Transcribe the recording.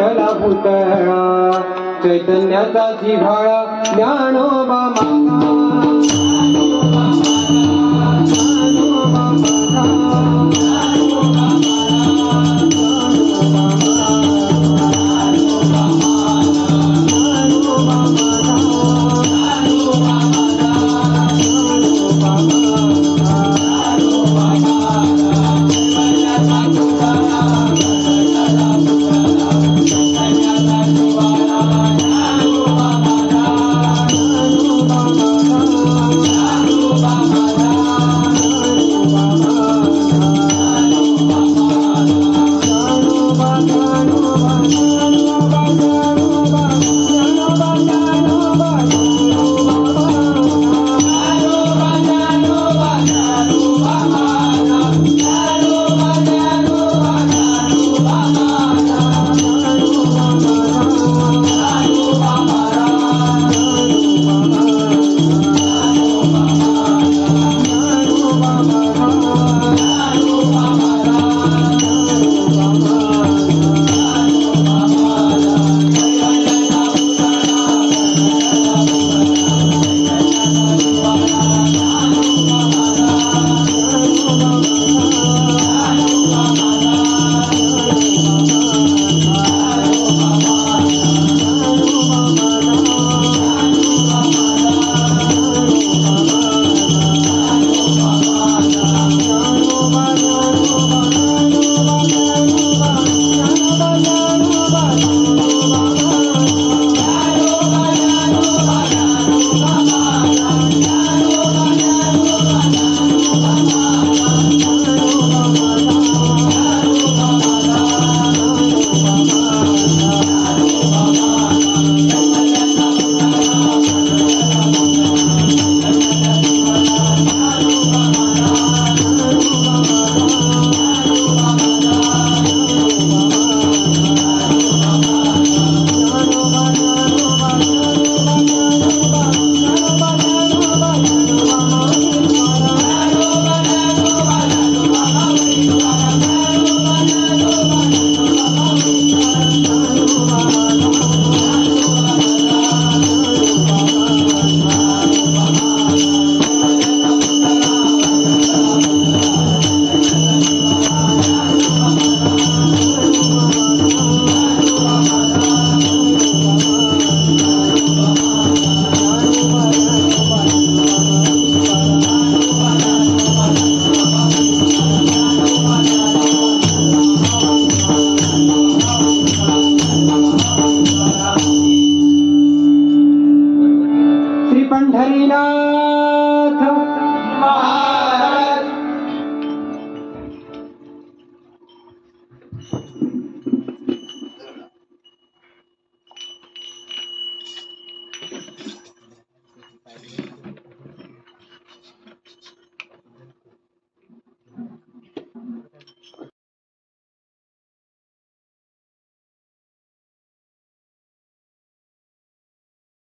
पेटला पुतळा चैतन्याचा जिव्हाळा ज्ञानोबा माझा.